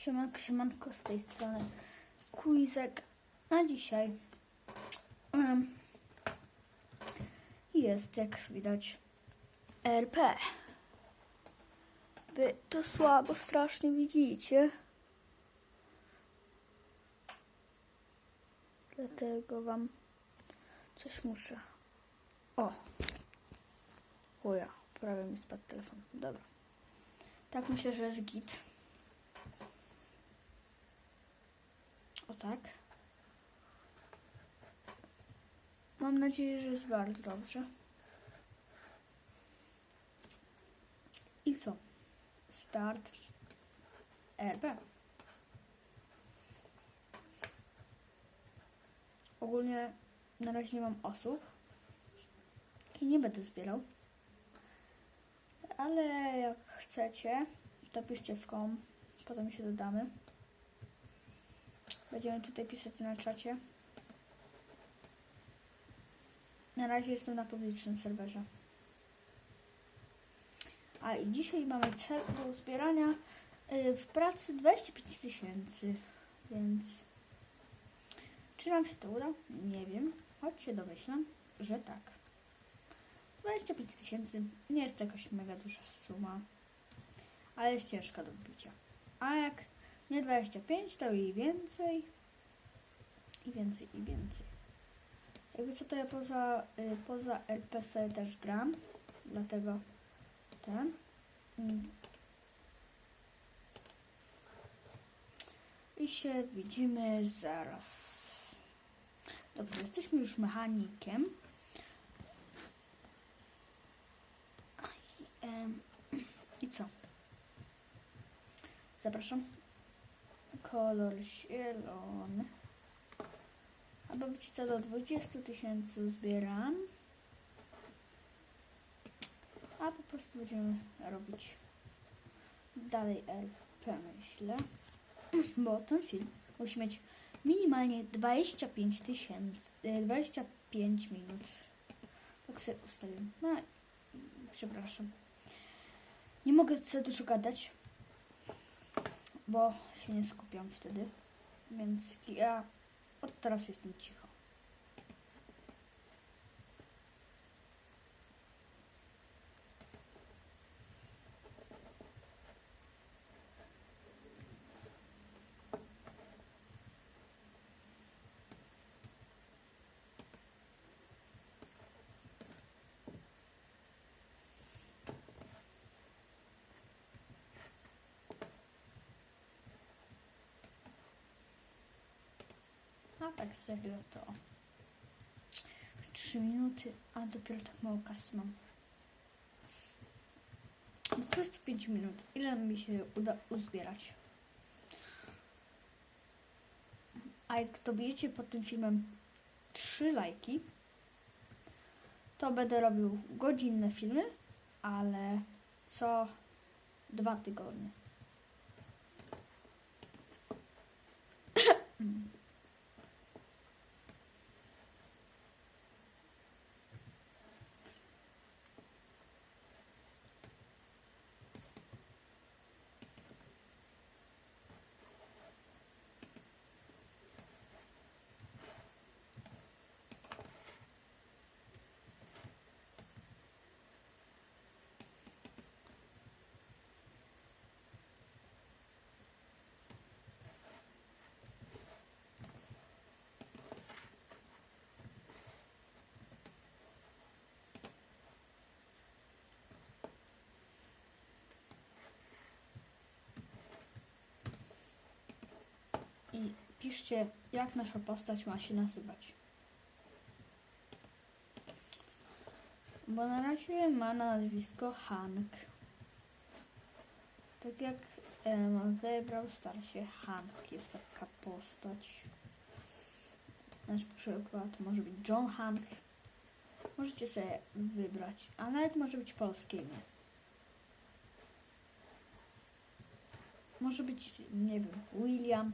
Siemanko, siemanko z tej strony Quizek. Na dzisiaj em, jest, jak widać, RP. Wy to słabo strasznie widzicie. Dlatego wam coś muszę. O! O ja, prawie mi spadł telefon. Dobra. Tak myślę, że jest git. O tak. Mam nadzieję, że jest bardzo dobrze. I co? Start RP. Ogólnie na razie nie mam osób i nie będę zbierał. Ale jak chcecie, to piszcie w kom, potem się dodamy. Będziemy tutaj pisać na czacie. Na razie jestem na publicznym serwerze. A i dzisiaj mamy cel do zbierania y, w pracy 25 tysięcy, więc czy nam się to uda? Nie wiem, choć się domyślam, że tak. 25 tysięcy nie jest to jakaś mega duża suma, ale jest ciężka do wbicia. A jak nie 25, to i więcej. I więcej, i więcej. Jakby co to ja poza, y, poza LPS też gram. Dlatego ten. Mm. I się widzimy zaraz. Dobrze, jesteśmy już mechanikiem. I, em, I co? Zapraszam kolor zielony. Aby wiecie co, do 20 tysięcy zbieram. A po prostu będziemy robić dalej RP, myślę. Bo ten film musi mieć minimalnie 25 tysięcy, y, 25 minut. Tak sobie ustawiam. No, przepraszam. Nie mogę za dużo gadać bo się nie skupiam wtedy. Więc ja od teraz jestem cicho. A tak serio to 3 minuty, a dopiero tak mało kasy mam. Do 25 minut. Ile mi się uda uzbierać? A jak dobijecie pod tym filmem 3 lajki, to będę robił godzinne filmy, ale co dwa tygodnie. I piszcie, jak nasza postać ma się nazywać. Bo na razie ma nazwisko Hank. Tak jak em, wybrał starszy Hank, jest taka postać. Nasz przykład może być John Hank. Możecie sobie wybrać, a nawet może być polskie imię. Może być, nie wiem, William,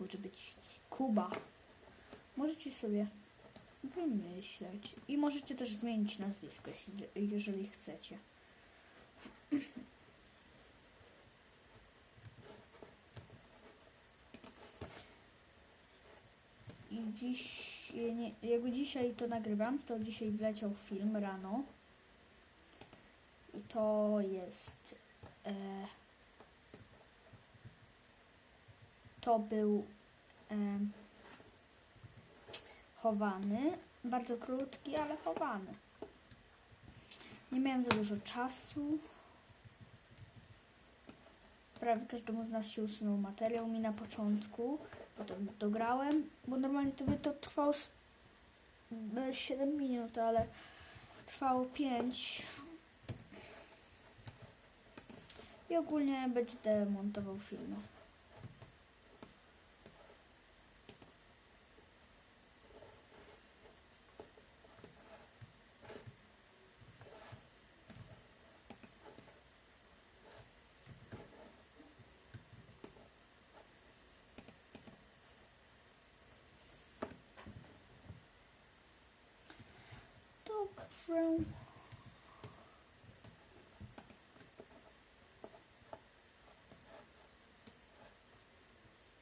może być Kuba. Możecie sobie wymyśleć. I możecie też zmienić nazwisko, jeżeli chcecie. I dziś, nie, jakby dzisiaj to nagrywam, to dzisiaj wleciał film rano. I to jest... E, to był chowany. Bardzo krótki, ale chowany. Nie miałem za dużo czasu. Prawie każdemu z nas się usunął materiał mi na początku. Potem dograłem, bo normalnie to by to trwało s- e, 7 minut, ale trwało 5. I ogólnie będę montował filmy.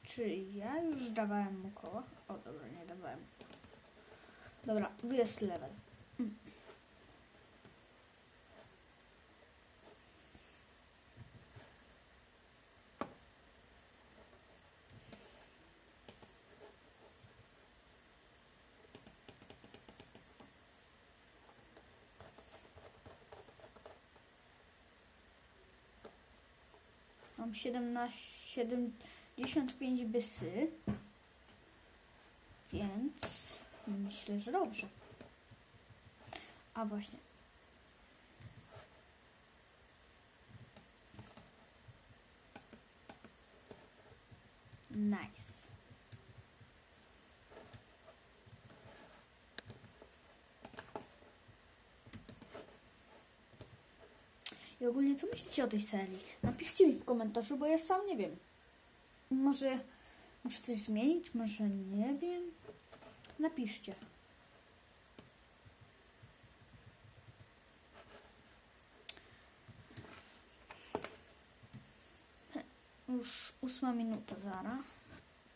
Czy ja już dawałem mu koła? O, dobra, nie dawałem. Dobra, jest level. Mm. Mam 17, 75 bysy, więc myślę, że dobrze. A właśnie. Nice. I ogólnie co myślicie o tej serii? Napiszcie mi w komentarzu, bo ja sam nie wiem. Może muszę coś zmienić, może nie wiem. Napiszcie. Już ósma minuta zara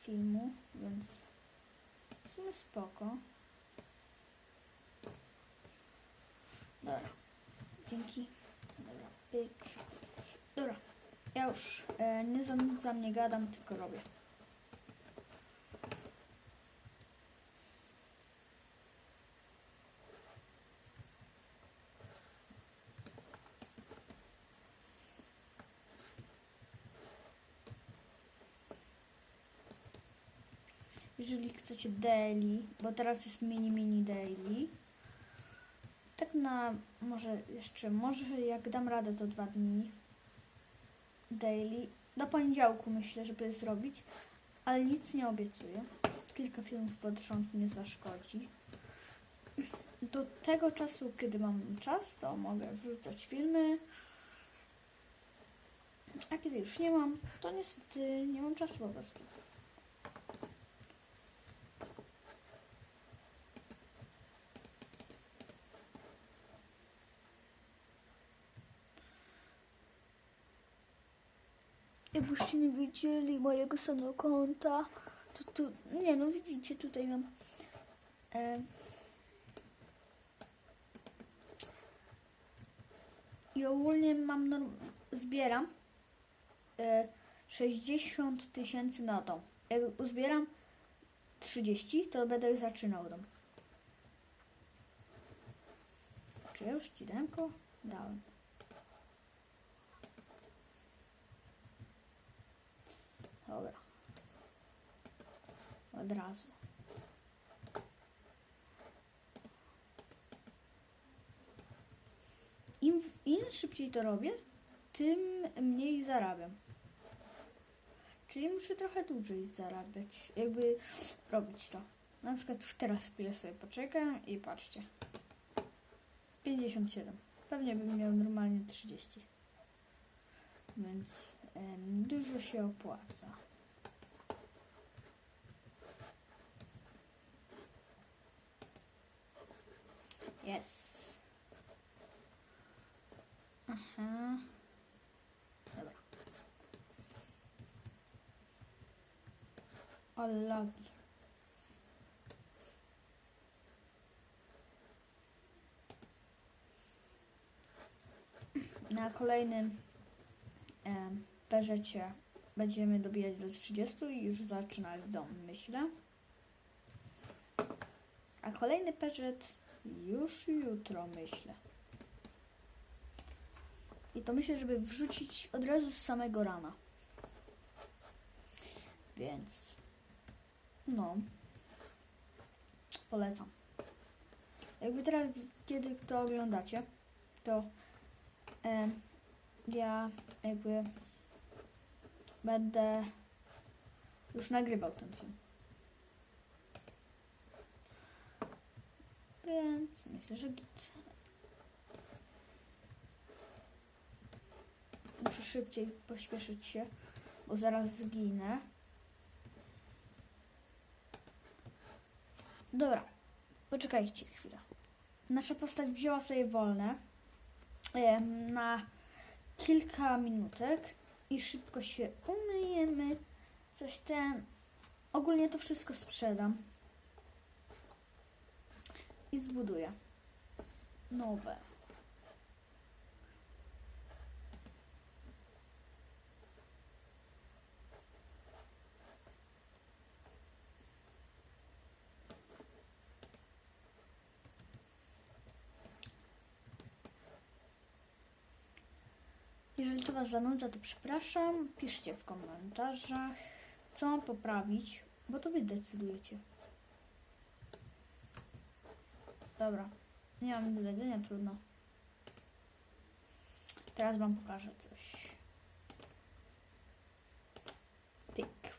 filmu, więc w sumie spoko. Dobra, dzięki. Pyk. Dobra, ja już e, nie zanudzam, nie gadam, tylko robię. Jeżeli chcecie daily, bo teraz jest mini mini daily. Na może jeszcze, może jak dam radę to dwa dni daily. Do poniedziałku myślę, żeby zrobić, ale nic nie obiecuję. Kilka filmów pod rząd nie zaszkodzi. Do tego czasu, kiedy mam czas, to mogę wrzucać filmy. A kiedy już nie mam, to niestety nie mam czasu po prostu. Jakbyście nie widzieli mojego samego konta, to tu, nie no widzicie, tutaj mam e, i ogólnie mam, norm, zbieram e, 60 tysięcy dom. Jak uzbieram 30, to będę zaczynał dom. Czy już ci dałem? Dałem. Dobra. Od razu. Im, Im szybciej to robię, tym mniej zarabiam. Czyli muszę trochę dłużej zarabiać, jakby robić to. Na przykład teraz chwilę sobie poczekam i patrzcie. 57. Pewnie bym miał normalnie 30. Więc dużo się opłaca. Yes. Aha. Dobra. O logi. Na kolejnym e, peżecie będziemy dobijać do 30 i już zaczynać dom, myślę. A kolejny peżet już jutro, myślę. I to myślę, żeby wrzucić od razu z samego rana. Więc no polecam. Jakby teraz, kiedy to oglądacie, to e, ja jakby będę już nagrywał ten film. Więc myślę, że git. Muszę szybciej pośpieszyć się, bo zaraz zginę. Dobra, poczekajcie chwilę. Nasza postać wzięła sobie wolne na kilka minutek i szybko się umyjemy. Coś ten. Ogólnie to wszystko sprzedam. I zbuduję nowe. Jeżeli to Was zanudza, to przepraszam. Piszcie w komentarzach, co mam poprawić, bo to Wy decydujecie. Dobra, nie mam jedzenia, trudno. Teraz Wam pokażę coś. Pyk.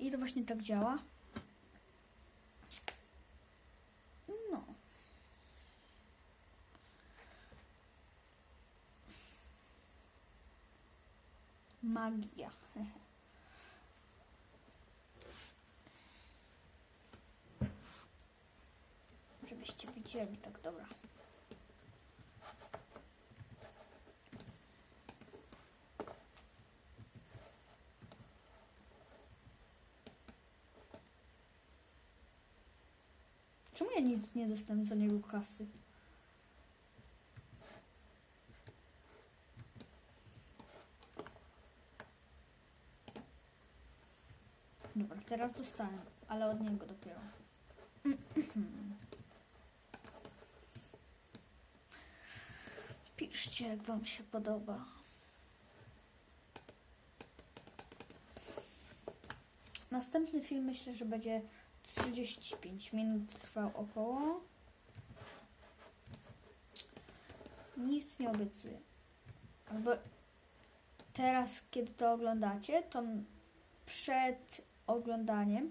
I to właśnie tak działa. No. Magia. Żebyście widzieli, tak dobra. Czemu ja nic nie dostanę za niego kasy? Dobra, teraz dostałem, ale od niego dopiero. Piszcie, jak Wam się podoba. Następny film myślę, że będzie 35 minut trwał około. Nic nie obiecuję. Albo teraz, kiedy to oglądacie, to przed oglądaniem,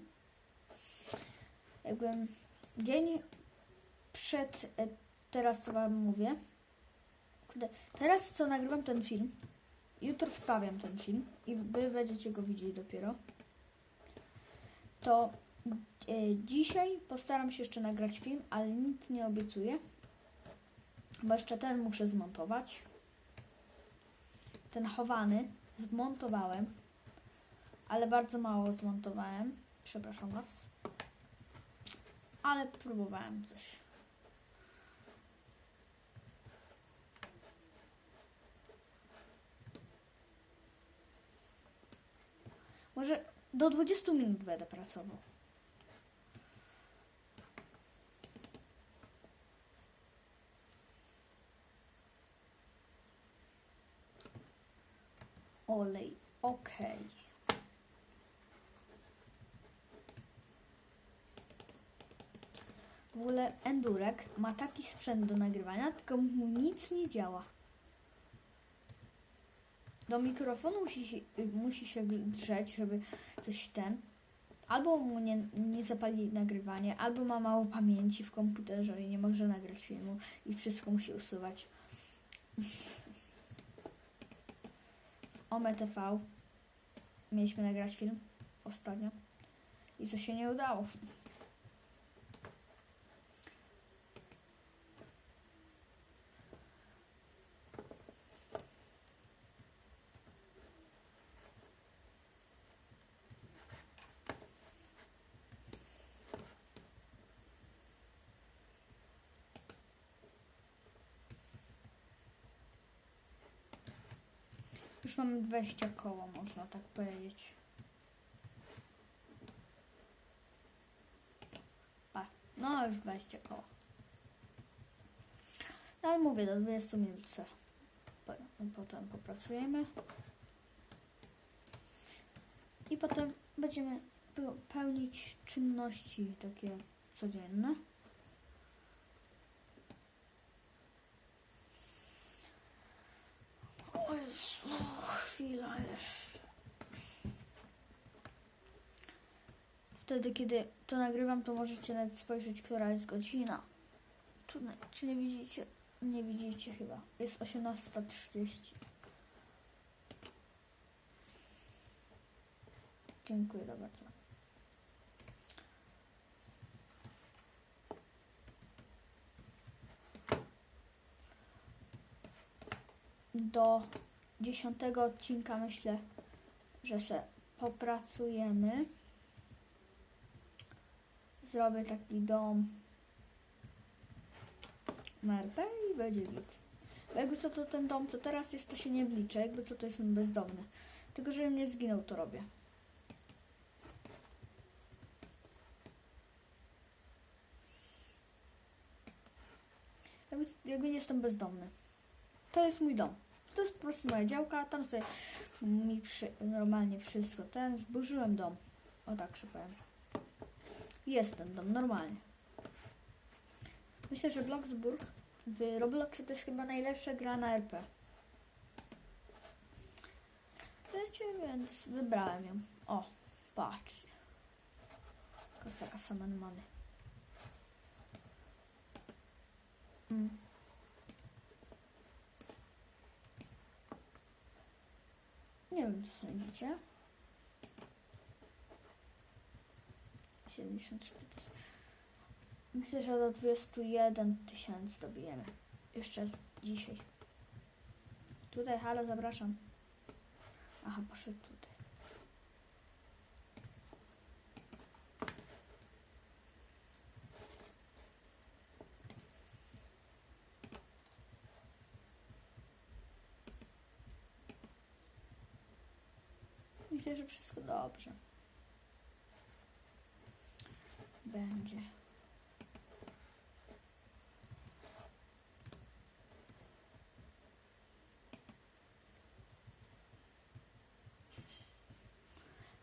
jakby dzień przed, e, teraz co Wam mówię, teraz co nagrywam ten film, jutro wstawiam ten film i Wy będziecie go widzieć dopiero, to e, dzisiaj postaram się jeszcze nagrać film, ale nic nie obiecuję, bo jeszcze ten muszę zmontować. Ten chowany zmontowałem, ale bardzo mało zmontowałem. Przepraszam Was. Ale próbowałem coś. Może do 20 minut będę pracował. Olej, okej. W ogóle Endurek ma taki sprzęt do nagrywania, tylko mu nic nie działa. Do mikrofonu musi się, musi się drzeć, żeby coś ten. Albo mu nie, nie zapali nagrywanie, albo ma mało pamięci w komputerze i nie może nagrać filmu i wszystko musi usuwać. Z OME TV mieliśmy nagrać film ostatnio i co się nie udało. Już mamy 20 koło, można tak powiedzieć. A, no już 20 koło. No, Ale mówię, do 20 minut potem popracujemy. I potem będziemy pe- pełnić czynności takie codzienne. O Jezu, Wtedy, kiedy to nagrywam, to możecie nawet spojrzeć, która jest godzina. Czy, czy nie widzicie? Nie widzicie chyba. Jest 18.30. Dziękuję bardzo. Do dziesiątego odcinka myślę, że se popracujemy. Zrobię taki dom merpę i będzie git. Bo jakby co to ten dom, co teraz jest, to się nie wliczy. Jakby co to jestem bezdomny. Tylko żebym nie zginął, to robię. Jakby, jakby nie jestem bezdomny. To jest mój dom. To jest po prostu moja działka. Tam sobie mi przy, normalnie wszystko. Ten zburzyłem dom. O tak się powiem. Jest ten dom, normalnie. Myślę, że Bloxburg w Robloxie to jest chyba najlepsza gra na RP. Wiecie, więc wybrałem ją. O, patrzcie. Kasa, kasa, man, money. Mm. Sądzicie. 73 tysięcy. Myślę, że do 21 tysięcy dobijemy. Jeszcze dzisiaj. Tutaj, halo, zapraszam. Aha, poszedł tutaj. Myślę, że wszystko dobrze. Będzie.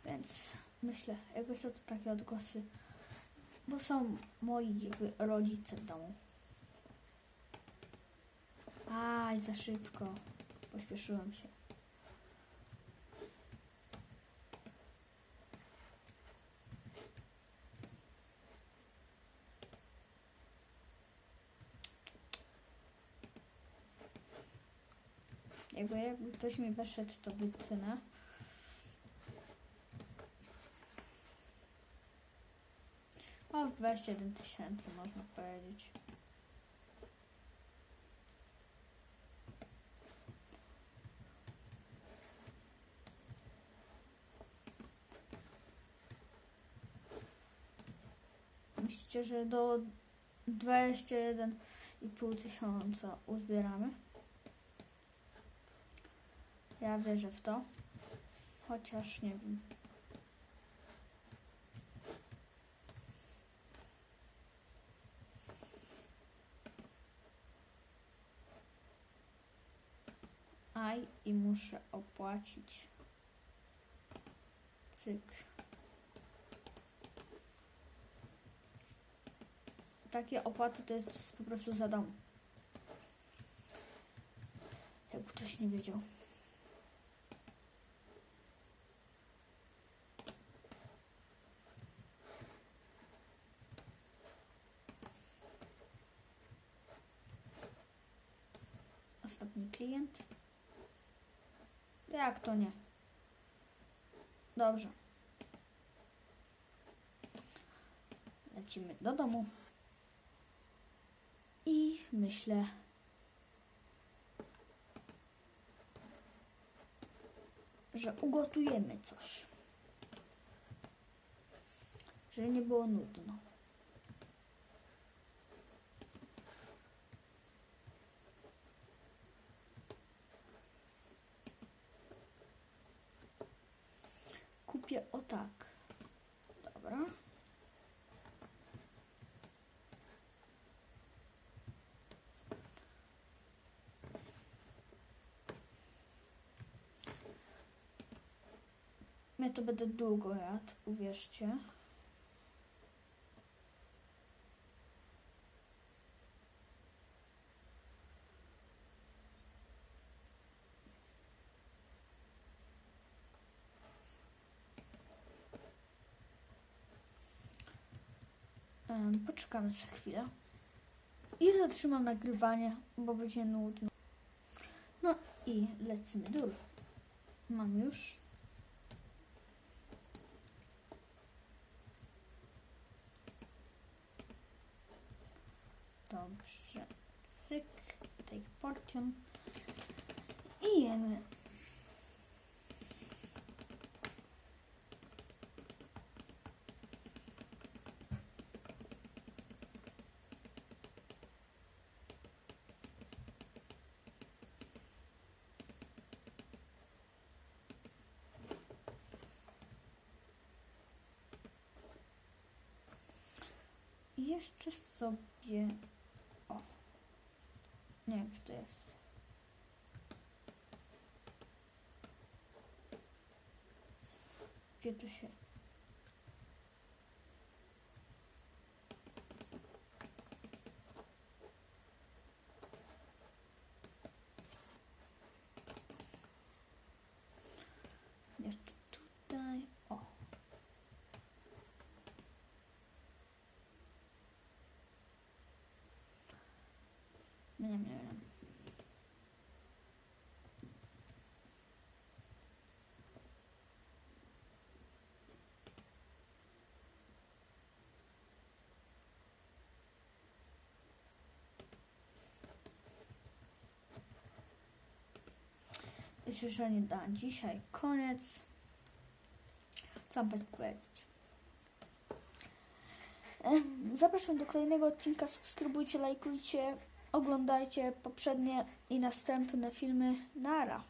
Więc myślę, jakby co to takie odgłosy, bo są moi jakby rodzice w domu. Aj, za szybko. Pośpieszyłem się. Jakby, jakby ktoś mi weszedł, to wytnę. O, już 21 tysięcy można powiedzieć. Myślicie, że do 21,5 tysiąca uzbieramy? Ja wierzę w to. Chociaż nie wiem. Aj i muszę opłacić. Cyk. Takie opłaty to jest po prostu za dom. Jakby ktoś nie wiedział. Klient. Jak to nie? Dobrze. Lecimy do domu. I myślę, że ugotujemy coś. Żeby nie było nudno. kupię o tak. Dobra. To będę długo jadł, uwierzcie. Poczekamy za chwilę. I zatrzymam nagrywanie, bo będzie nudno. No i lecimy dół. Mam już. Dobrze. Cyk. Take portion. I jemy. Jeszcze sobie. Nie wiem, co to jest. Gdzie to się. Jeszcze tutaj. O. Nie, nie wiem. Myślę, że nie da. Dzisiaj koniec. Co Państwu powiedzieć? Zapraszam do kolejnego odcinka. Subskrybujcie, lajkujcie, oglądajcie poprzednie i następne filmy. Nara.